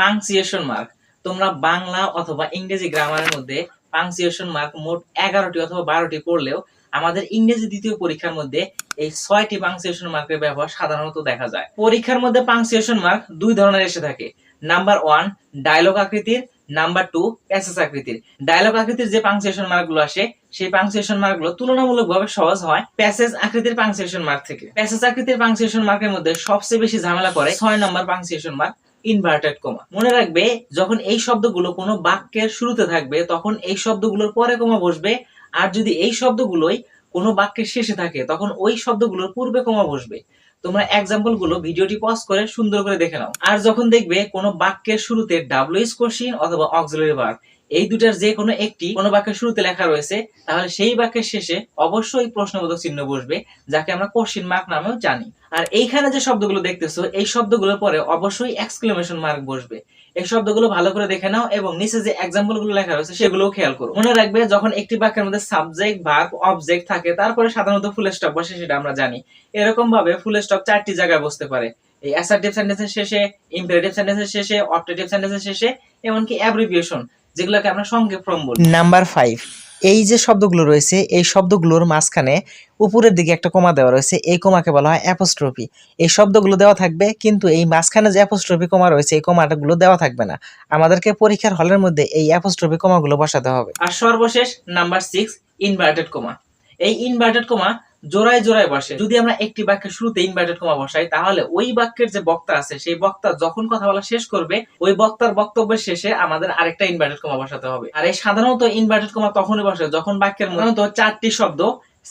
Punctuation mark তোমরা বাংলা অথবা ইংরেজি গ্রামারের মধ্যে পাংচুয়েশন মার্ক মোট এগারোটি অথবা বারোটি পড়লেও আমাদের ইংরেজি দ্বিতীয় পরীক্ষার মধ্যে এই ছয়টি পাংচুয়েশন মার্কের ব্যবহার সাধারণত দেখা যায়। পরীক্ষার মধ্যে পাংচুয়েশন মার্ক দুই ধরনের এসে থাকে। নাম্বার ওয়ান ডায়লগ আকৃতির। নাম্বার টু প্যাসেজ আকৃতির। ডায়লগ আকৃতির যে পাংচুয়েশন মার্কগুলো আসে, সেই পাংচুয়েশন মার্কগুলো তুলনামূলকভাবে সহজ হয় প্যাসেজ আকৃতির পাংচুয়েশন মার্ক থেকে। প্যাসেজ আকৃতির পাংচুয়েশন মার্কের মধ্যে সবচেয়ে বেশি ঝামেলা করে ছয় নম্বর পাংচুয়েশন মার্ক ইনভার্টেড কমা মনে রাখবে, যখন এই শব্দগুলো কোনো বাক্যের শুরুতে থাকবে, তখন এই শব্দগুলোর পরে কমা বসবে, আর যদি এই শব্দগুলোই কোনো বাক্যের শেষে থাকে, তখন ওই শব্দগুলোর পূর্বে কমা বসবে। তোমরা এক্সাম্পলগুলো ভিডিওটি পজ করে সুন্দর করে দেখে নাও। আর যখন দেখবে কোনো বাক্যের শুরুতে ডাব্লিউএস কোশ্চিন অথবা অক্সিলারি ভার্ব এই দুটার যে কোনো একটি কোনো বাক্যের শুরুতে লেখা রয়েছে, তাহলে সেই বাক্যের শেষে অবশ্যই প্রশ্নবোধক চিহ্ন বসবে, যাকে আমরা কোশ্চিন মার্ক নামেও জানি। আর এইখানে যে শব্দগুলো দেখতেছো, এই শব্দগুলোর পরে অবশ্যই এক্সক্লেমেশন মার্ক বসবে। এই শব্দগুলো ভালো করে দেখে নাও এবং নিচে যে এক্সাম্পলগুলো লেখা রয়েছে সেগুলোও খেয়াল করো। মনে রাখবে যখন একটি বাক্যের মধ্যে সাবজেক্ট ভার্ব অবজেক্ট থাকে, তারপরে সাধারণত ফুল স্টপ বসে সেটা আমরা জানি। এরকম ভাবে ফুল স্টপ চারটি জায়গায় বসতে পারে। এই অ্যাসার্টিভ সেন্টেন্সের শেষে ইম্পারেটিভ সেন্টেন্সের শেষে অপটেটিভ সেন্টেন্সের শেষে, এমনকি অ্যাব্রিভিয়েশন যেগুলোকে আমরা সংক্ষেপ ফর্ম বলি। নাম্বার ফাইভ এই যে শব্দগুলো রয়েছে, এই শব্দগুলোর মাঝখানে উপরের দিকে একটা কমা দেওয়া রয়েছে। এই কমাকে বলা হয় অ্যাপোস্ট্রফি। এই শব্দগুলো দেওয়া থাকবে, কিন্তু এই মাঝখানে যে অ্যাপোস্ট্রফি কমা রয়েছে, এই কমাটাগুলো দেওয়া থাকবে না। আমাদেরকে পরীক্ষার হলের মধ্যে এই অ্যাপোস্ট্রফি কমাগুলো বসাতে হবে। আর সর্বশেষ নাম্বার সিক্স ইনভার্টেড কমা এই ইনভার্টেড কমা জোড়ায় জোড়ায় বসে। যদি আমরা একটি বাক্যের শুরুতে ইনভার্টেড কমা বসাই, তাহলে ওই বাক্যের যে বক্তা আছে, সেই বক্তা যখন কথা বলা শেষ করবে, ওই বক্তার বক্তব্যের শেষে আমাদের আরেকটা ইনভার্টেড কমা বসাতে হবে। আর এই সাধারণত ইনভার্টেড কমা তখনই বসে যখন বাক্যের মধ্যে চারটি শব্দ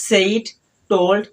সেইট টোল্ড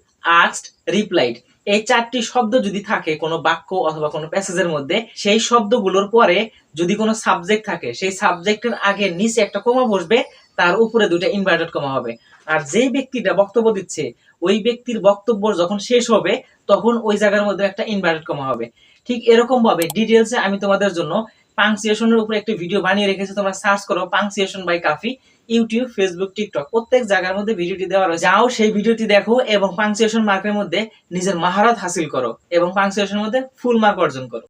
আস্কড রিপ্লাইড এই চারটি শব্দ যদি থাকে কোনো বাক্য অথবা কোনো প্যাসেজের মধ্যে, সেই শব্দগুলোর পরে যদি কোনো সাবজেক্ট থাকে, সেই সাবজেক্টের আগে নিচে একটা কমা বসবে তার উপরে দুটো ইনভার্টেড কমা হবে। আর যে ব্যক্তিটা বক্তব্য দিচ্ছে, ওই ব্যক্তির বক্তব্য যখন শেষ হবে, তখন ওই জায়গার মধ্যে একটা ইনভার্টেড কমা হবে। ঠিক এরকম ভাবে ডিটেলসে আমি তোমাদের জন্য পাংচুয়েশনের উপরে একটি ভিডিও বানিয়ে রেখেছি, তোমরা সার্চ করো punctuation by Kafi YouTube Facebook TikTok প্রত্যেক জায়গার মধ্যে ভিডিওটি দেওয়া রয়েছে। যাও সেই ভিডিওটি দেখো এবং পাংচুয়েশন মার্কের মধ্যে নিজের মাহারত হাসিল করো এবং পাংচুয়েশনের মধ্যে ফুল মার্ক অর্জন করো।